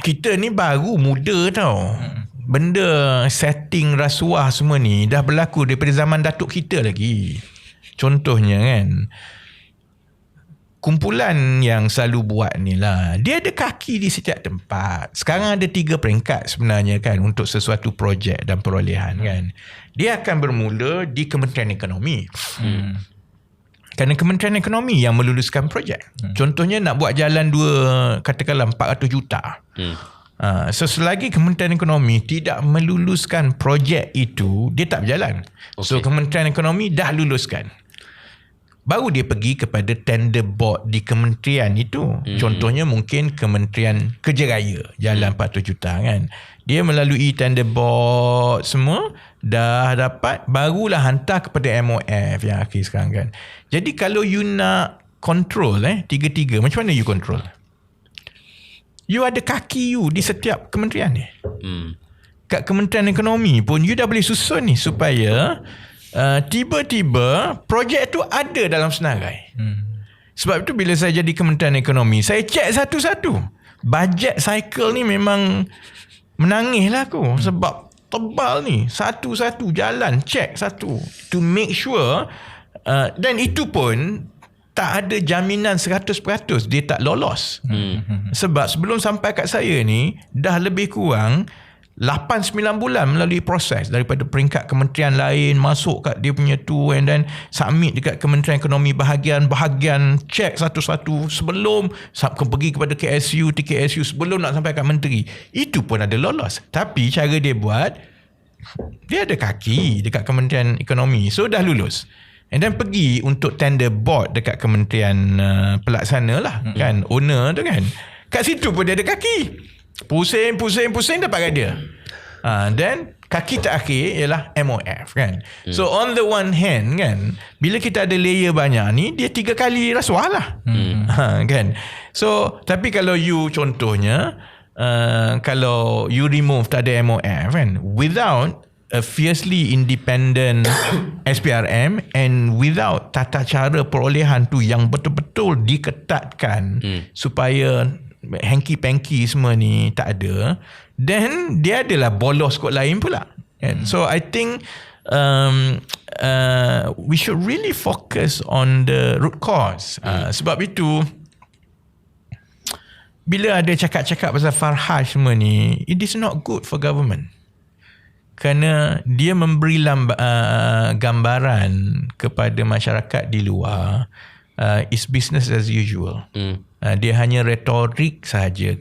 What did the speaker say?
kita ni baru muda tau. Benda setting rasuah semua ni dah berlaku daripada zaman datuk kita lagi. Contohnya kan. Kumpulan yang selalu buat ni lah. Dia ada kaki di setiap tempat. Sekarang ada tiga peringkat sebenarnya kan untuk sesuatu projek dan perolehan kan. Dia akan bermula di Kementerian Ekonomi. Hmm. Kerana Kementerian Ekonomi yang meluluskan projek. Hmm. Contohnya nak buat jalan dua katakanlah 400 juta. Hmm. Uh, so selagi Kementerian Ekonomi tidak meluluskan projek itu, dia tak berjalan. Okay. So. Kementerian Ekonomi dah luluskan. Baru dia pergi kepada tender board di kementerian itu. Hmm. Contohnya mungkin Kementerian Kerja Raya, jalan hmm. 400 juta kan. Dia melalui tender board semua dah dapat barulah hantar kepada MOF yang akhir sekarang kan. Jadi kalau you nak control eh tiga-tiga macam mana you control? You ada kaki you di setiap kementerian ni. Hmm. Kat Kementerian Ekonomi pun you dah boleh susun ni supaya uh, tiba-tiba projek tu ada dalam senarai. Hmm. Sebab itu bila saya jadi Kementerian Ekonomi, saya cek satu-satu. Bajet cycle ni memang menangis lah aku. Sebab tebal ni. Satu-satu jalan, cek satu. To make sure. Uh, dan itu pun tak ada jaminan 100% dia tak lolos. Hmm. Sebab sebelum sampai kat saya ni, dah lebih kurang 8-9 bulan melalui proses daripada peringkat kementerian lain masuk kat dia punya tu and then submit dekat kementerian ekonomi bahagian-bahagian check satu-satu sebelum pergi kepada KSU, TKSU sebelum nak sampai kat menteri. Itu pun ada lolos. Tapi cara dia buat dia ada kaki dekat kementerian ekonomi. So dah lulus. And then pergi untuk tender board dekat kementerian uh, pelaksana lah hmm. kan. Owner tu kan. Kat situ pun dia ada kaki. Pusing, pusing, pusing dapat kat dia. Uh, then kaki terakhir ialah MOF kan. Hmm. So on the one hand kan, bila kita ada layer banyak ni, dia tiga kali rasuah lah. Hmm. Ha, kan. So tapi kalau you contohnya, uh, kalau you remove tak ada MOF kan, without a fiercely independent SPRM and without tata cara perolehan tu yang betul-betul diketatkan hmm. supaya hanky-panky semua ni tak ada then dia adalah bolos kot lain pula kan? so I think um, uh, we should really focus on the root cause. Uh, sebab itu bila ada cakap-cakap pasal Farhaj semua ni it is not good for government. Kerana dia memberi lamba, uh, gambaran kepada masyarakat di luar uh, is business as usual. Hmm. Uh, dia hanya retorik sahaja